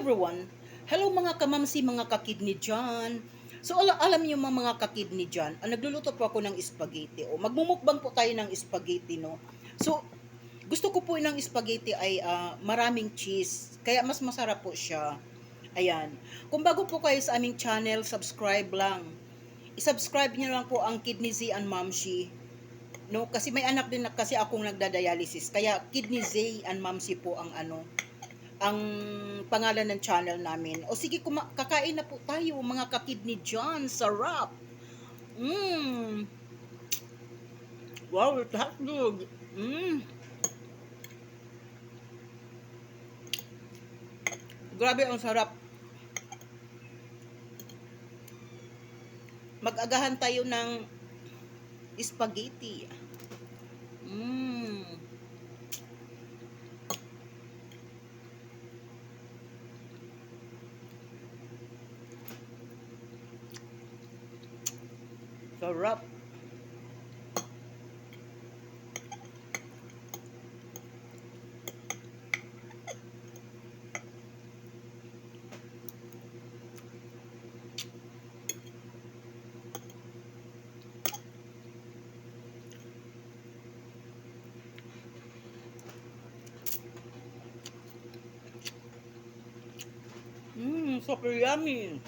everyone! Hello mga kamamsi, mga kakidney dyan. So ala alam niyo mga mga kakidney dyan, ah, nagluluto po ako ng spaghetti. O magmumukbang po tayo ng spaghetti, no? So, gusto ko po ng spaghetti ay ah, maraming cheese. Kaya mas masarap po siya. Ayan. Kung bago po kayo sa aming channel, subscribe lang. I-subscribe niyo lang po ang Kidney Z and Mamshi. No, kasi may anak din na kasi akong nagda-dialysis. Kaya Kidney Z and Mamsi po ang ano, ang pangalan ng channel namin. O sige, kuma- kakain na po tayo, mga kakidney dyan. Sarap! Mmm! Wow, it's hot dog! Mmm! Grabe ang sarap. Mag-agahan tayo ng spaghetti. Mmm! Sarap. Mmm, super yummy.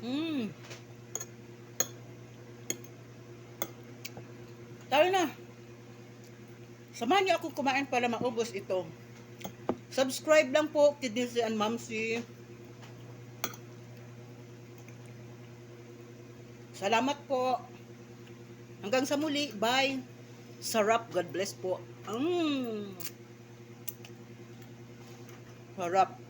Mmm. Tayo na. Samahan niyo ako kumain para maubos ito. Subscribe lang po, Kidney and Mamsi. Salamat po. Hanggang sa muli. Bye. Sarap. God bless po. Mmm. Sarap.